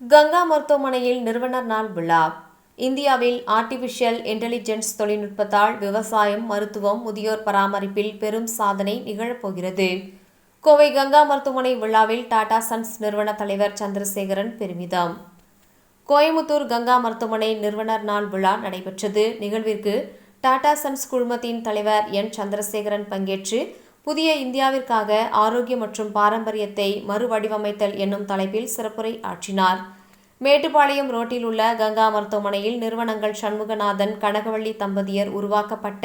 கங்கா மருத்துவமனையில் நிறுவனர் நாள் விழா. இந்தியாவில் ஆர்டிபிஷியல் இன்டெலிஜென்ஸ் தொழில்நுட்பத்தால் விவசாயம் மருத்துவம் முதியோர் பராமரிப்பில் பெரும் சாதனை நிகழப்போகிறது. கோவை கங்கா மருத்துவமனை விழாவில் டாடா சன்ஸ் நிறுவன தலைவர் சந்திரசேகரன் பெருமிதம். கோயமுத்தூர் கங்கா மருத்துவமனை நிறுவனர் நாள் விழா நடைபெற்றது. நிகழ்விற்கு டாடா சன்ஸ் குழுமத்தின் தலைவர் என் சந்திரசேகரன் பங்கேற்று புதிய இந்தியாவிற்காக ஆரோக்கியம் மற்றும் பாரம்பரியத்தை மறுவடிவமைத்தல் என்னும் தலைப்பில் சிறப்புரை ஆற்றினார். மேட்டுப்பாளையம் ரோட்டில் உள்ள கங்கா மருத்துவமனையில் நிறுவனங்கள் சண்முகநாதன் கனகவள்ளி தம்பதியர் உருவாக்கப்பட்ட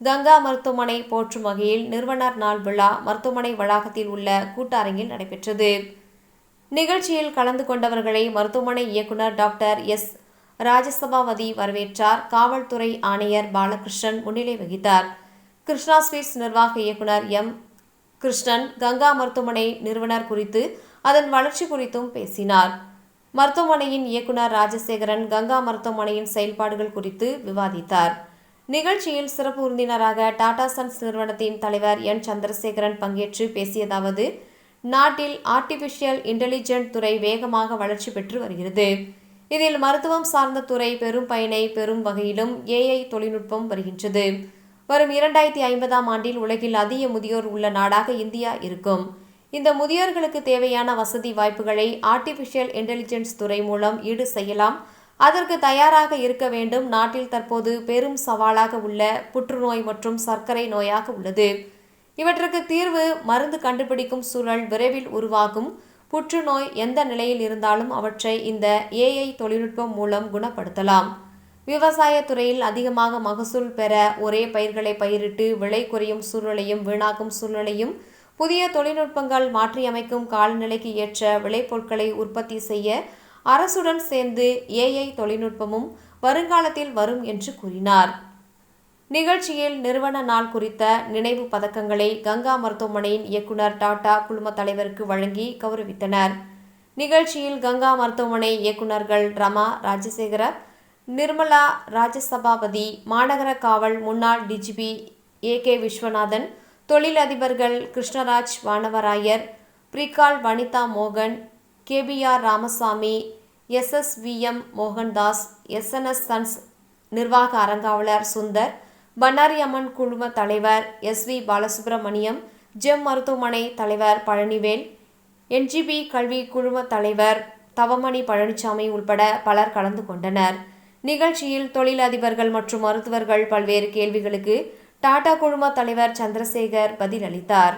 கங்கா மருத்துவமனை போற்றும் வகையில் நிறுவனர் நாள் விழா மருத்துவமனை வளாகத்தில் உள்ள கூட்டரங்கில் நடைபெற்றது. நிகழ்ச்சியில் கலந்து கொண்டவர்களை மருத்துவமனை இயக்குனர் டாக்டர் எஸ். ராஜசபாவதி வரவேற்றார். காவல்துறை ஆணையர் பாலகிருஷ்ணன் முன்னிலை வகித்தார். கிருஷ்ணா ஸ்வீட்ஸ் நிர்வாக இயக்குனர் எம். கிருஷ்ணன் கங்கா மருத்துவமனை நிறுவனர் குறித்து அதன் வளர்ச்சி குறித்தும் பேசினார். மருத்துவமனையின் இயக்குனர் ராஜசேகரன் கங்கா மருத்துவமனையின் செயல்பாடுகள் குறித்து விவாதித்தார். நிகழ்ச்சியில் சிறப்பு விருந்தினராக டாடா சன்ஸ் நிறுவனத்தின் தலைவர் என். சந்திரசேகரன் பங்கேற்று பேசியதாவது நாட்டில் ஆர்டிபிஷியல் இன்டெலிஜென்ட் துறை வேகமாக வளர்ச்சி பெற்று வருகிறது. இதில் மருத்துவம் சார்ந்த துறை பெரும் பயனை பெறும் வகையிலும் ஏஐ தொழில்நுட்பம் வருகின்றது. வரும் இரண்டாயிரத்தி ஐம்பதாம் ஆண்டில் உலகில் அதிக முதியோர் உள்ள நாடாக இந்தியா இருக்கும். இந்த முதியோர்களுக்கு தேவையான வசதி வாய்ப்புகளை ஆர்டிபிஷியல் இன்டெலிஜென்ஸ் துறை மூலம் ஈடு செய்யலாம். அதற்கு தயாராக இருக்க வேண்டும். நாட்டில் தற்போது பெரும் சவாலாக உள்ள புற்றுநோய் மற்றும் சர்க்கரை நோயாக உள்ளது. இவற்றுக்கு தீர்வு மருந்து கண்டுபிடிக்கும் சூழல் விரைவில் உருவாகும். புற்றுநோய் எந்த நிலையில் இருந்தாலும் அவற்றை இந்த ஏஐ தொழில்நுட்பம் மூலம் குணப்படுத்தலாம். விவசாயத்துறையில் அதிகமாக மகசூல் பெற ஒரே பயிர்களை பயிரிட்டு விலை குறையும் சூழ்நிலையும் வீணாக்கும் சூழ்நிலையும் புதிய தொழில்நுட்பங்கள் மாற்றியமைக்கும் காலநிலைக்கு ஏற்ற விளைபொருட்களை உற்பத்தி செய்ய அரசுடன் சேர்ந்து ஏஐ தொழில்நுட்பமும் வருங்காலத்தில் வரும் என்று கூறினார். நிகழ்ச்சியில் நிறுவன நாள் குறித்த நினைவு பதக்கங்களை கங்கா மருத்துவமனையின் இயக்குனர் டாடா குழும தலைவருக்கு வழங்கி கௌரவித்தனர். நிகழ்ச்சியில் கங்கா மருத்துவமனை இயக்குநர்கள் ரமா ராஜசேகர நிர்மலா ராஜசபாபதி மாநகர காவல் முன்னாள் டிஜிபி ஏ கே விஸ்வநாதன் தொழிலதிபர்கள் கிருஷ்ணராஜ் வானவராயர் பிரிகால் வனிதா மோகன் KPR Ramasamy SSVM Mohandas SNS sons நிர்வாக அறங்காவலர் சுந்தர் பண்ணாரி அம்மன் குழும தலைவர் எஸ் வி பாலசுப்ரமணியம் ஜெம் மருத்துவமனை தலைவர் பழனிவேல் என்ஜிபி கல்வி குழும தலைவர் தவமணி பழனிசாமி உள்பட பலர் கலந்து கொண்டனர். நிகழ்ச்சியில் தொழிலதிபர்கள் மற்றும் மருத்துவர்கள் பல்வேறு கேள்விகளுக்கு டாடா குழும தலைவர் சந்திரசேகர் பதிலளித்தார்.